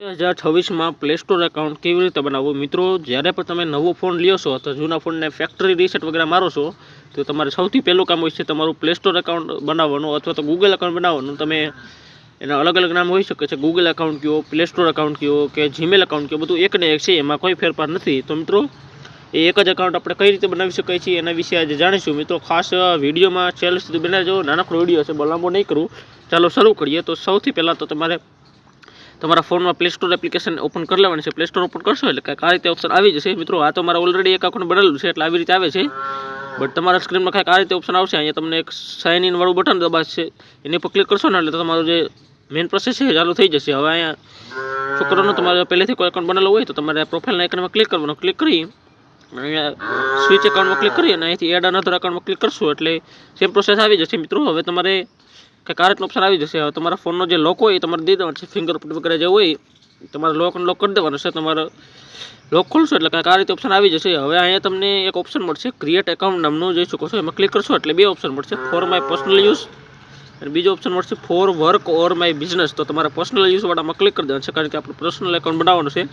બે હજાર છવ્વીસમાં play store account કેવી રીતે બનાવવું? મિત્રો, જ્યારે પણ તમે નવો ફોન લ્યો છો અથવા જૂના ફોનને ફેક્ટરી રીસેટ વગેરે મારો છો, તો તમારે સૌથી પહેલું કામ હોય છે તમારું પ્લે સ્ટોર એકાઉન્ટ બનાવવાનું અથવા તો ગૂગલ એકાઉન્ટ બનાવવાનું. તમે એના અલગ અલગ નામ હોઈ શકે છે. ગૂગલ એકાઉન્ટ કયો પ્લે સ્ટોર એકાઉન્ટ કયો કે જીમેલ એકાઉન્ટ કયો, બધું એક ને એક છે. એમાં કોઈ ફેરફાર નથી. તો મિત્રો, એ એક જ એકાઉન્ટ આપણે કઈ રીતે બનાવી શકીએ છીએ એના વિશે આજે જાણીશું. મિત્રો, ખાસ વિડીયોમાં છેલ્લે સુધી બનાવજો નાનકડો વીડિયો છે બલાંબો નહીં કરું. ચાલો શરૂ કરીએ. તો સૌથી પહેલાં તો તમારે તમારા ફોનમાં પ્લે સ્ટોર એપ્લિકેશન ઓપન કરી લેવાની છે. પ્લે સ્ટોર ઓપન કરશો એટલે કાંઈક આ રીતે ઓપ્શન આવી જશે. મિત્રો, આ તો મારા ઓલરેડી એક એકાઉન્ટ બનેલું છે એટલે આવી રીતે આવે છે. બટ તમારા સ્ક્રીનમાં કાંઈક આ રીતે ઓપ્શન આવશે. અહીંયા તમને એક સાઇન ઇન વાળું બટન દબાશે. એની પર ક્લિક કરશો ને એટલે તમારું જે મેઇન પ્રોસેસ છે ચાલુ થઈ જશે. હવે અહીંયા છોકરાનો તમારે પહેલેથી કોઈ એકાઉન્ટ બનેલો હોય તો તમારે પ્રોફાઇલના એકાઉન્ટમાં ક્લિક કરવાનું. ક્લિક કરી અહીંયા સ્વિચ એકાઉન્ટમાં ક્લિક કરી અને અહીંથી એડ અનધર એકાઉન્ટમાં ક્લિક કરશો એટલે સેમ પ્રોસેસ આવી જશે. મિત્રો, હવે તમારે કંઈક આ રીતનો ઓપ્શન આવી જશે. હવે તમારા ફોનનો જે લોક હોય એ તમારે દઈ દેવાનો છે. ફિંગરપ્રિન્ટ વગેરે જે હોય, તમારે લોક અનલોક કરી દેવાનો છે. તમારે લોક ખોલશો એટલે કાંઈક આ ઓપ્શન આવી જશે. હવે અહીંયા તમને એક ઓપ્શન મળશે. ક્રિએટ એકાઉન્ટ નામનું જોઈ શકો છો. એમાં ક્લિક કરશો એટલે બે ઓપ્શન મળશે. ફોર માય પર્સનલ યુઝ અને બીજો ઓપ્શન મળશે for work or my business તો તમારે પર્સનલ યુઝવાળામાં ક્લિક કરી દેવાનું છે. કારણ કે આપણું પર્સનલ એકાઉન્ટ બનાવવાનું છે.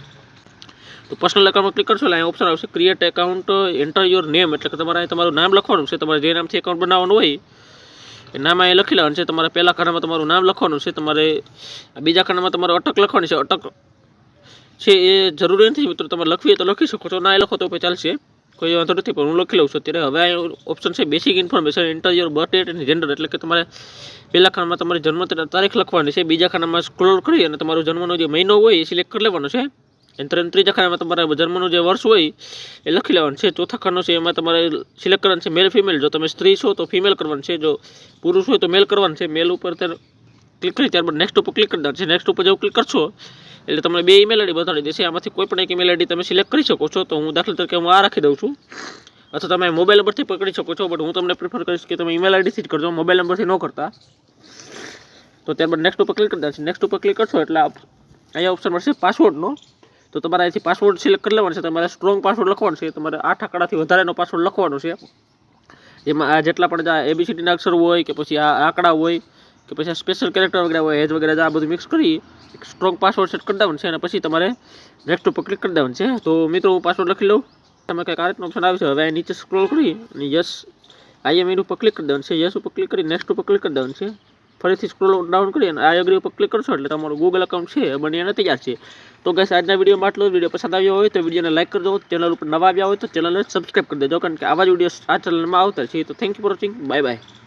તો પર્સનલ એકાઉન્ટમાં ક્લિક કરશો એટલે અહીંયા ઓપ્શન આવશે. Create account enter your name એટલે કે તમારે અહીં તમારું નામ લખવાનું છે. તમારે જે નામથી એકાઉન્ટ બનાવવાનું હોય એ નામ અહીં લખી લેવાનું છે. તમારે પહેલા ખાનામાં તમારું નામ લખવાનું છે. તમારે બીજા ખાનામાં તમારે અટક લખવાની છે. અટક છે એ જરૂરી નથી મિત્રો. તમારે લખવી તો લખી શકો છો. ના એ લખો તો પછી ચાલશે. કોઈ વાંધો નથી. પણ હું લખી લઉં છું. અત્યારે હવે ઓપ્શન છે basic information enter your birth date અને જેન્ડર એટલે કે તમારે પહેલા ખાનામાં તમારી જન્મ તારીખ લખવાની છે. બીજા ખાનામાં સ્ક્રોલ કરી અને તમારો જન્મનો જે મહિનો હોય એ સિલેક્ટ કરી લેવાનો છે. એન્ટર ત્રીજા ખાનામાં તમારે જન્મનું જે વર્ષ હોય, એ લખી લેવાનું છે. ચોથા ખાનો છે, એમાં તમારે સિલેક્ટ કરવાનું છે મેલ ફિમેલ જો તમે સ્ત્રી છો, તો ફિમેલ કરવાનું છે. જો પુરુષ હોય, તો મેલ કરવાનું છે. મેલ ઉપર ક્લિક કરી, ત્યારબાદ નેક્સ્ટ ઉપર ક્લિક કરી દેવાનું છે. નેક્સ્ટ ઉપર જેવું ક્લિક કરશો, એટલે તમને બે ઈમેલ આઈડી બતાડી દેશે. આમાંથી કોઈ પણ એક ઈમેલ આઈડી તમે સિલેક્ટ કરી શકો છો. તો હું દાખલા તરીકે હું આ રાખી દઉં છું. અથવા તમે મોબાઈલ નંબરથી પકડી શકો છો બટ હું તમને પ્રિફર કરીશ કે તમે ઈમેલ આઈડીથી જ કરજો. મોબાઈલ નંબરથી ન કરતા. તો ત્યારબાદ નેક્સ્ટ ઉપર ક્લિક કરી દેવાનું છે. નેક્સ્ટ ઉપર ક્લિક કરશો, એટલે અહીંયા ઓપ્શન મળશે પાસવર્ડનો તો તમારે અહીંથી પાસવર્ડ સિલેક્ટ કરી લેવાનો છે. તમારે સ્ટ્રોંગ પાસવર્ડ લખવાનો છે. તમારે આઠ આંકડાથી વધારેનો પાસવર્ડ લખવાનો છે. એમાં આ જેટલા પણ આ એબીસીડીના અક્ષર હોય કે પછી આ આંકડા હોય કે પછી આ સ્પેશિયલ કેરેક્ટર વગેરે હોય એજ વગેરે, આ બધું મિક્સ કરી સ્ટ્રોંગ પાસવર્ડ સેટ કરી દેવાનું છે અને પછી તમારે નેક્સ્ટ ઉપર ક્લિક કરી દેવાનું છે. તો મિત્રો, હું પાસવર્ડ લખી લઉં. તમે કંઈક આ રીતનો ઓપ્શન આવે છે. હવે નીચે સ્ક્રોલ કરી અને યસ આઈ એમ ઉપર ક્લિક કરી દેવાનું છે. યસ ઉપર ક્લિક કરી નેક્સ્ટ ઉપર ક્લિક કરી દેવાનું છે. ફરીથી સ્ક્રોલ ડાઉન કરી અને આ એગ્રી ઉપર ક્લિક કરશો એટલે તમારું ગૂગલ એકાઉન્ટ છે, એ બનીને તૈયાર છે. તો ગેસ આજના વિડીયોમાં આટલો વીડિયો પસંદ આવ્યો હોય તો વિડીયોને લાઇક કરજો. ચેનલ ઉપર નવા આવ્યા હોય તો ચેનલને સબસ્ક્રાઈબ કરી દેજો. કારણ કે આવા જ વીડિયો આ ચેનલમાં આવતા છે. તો thank you for watching bye bye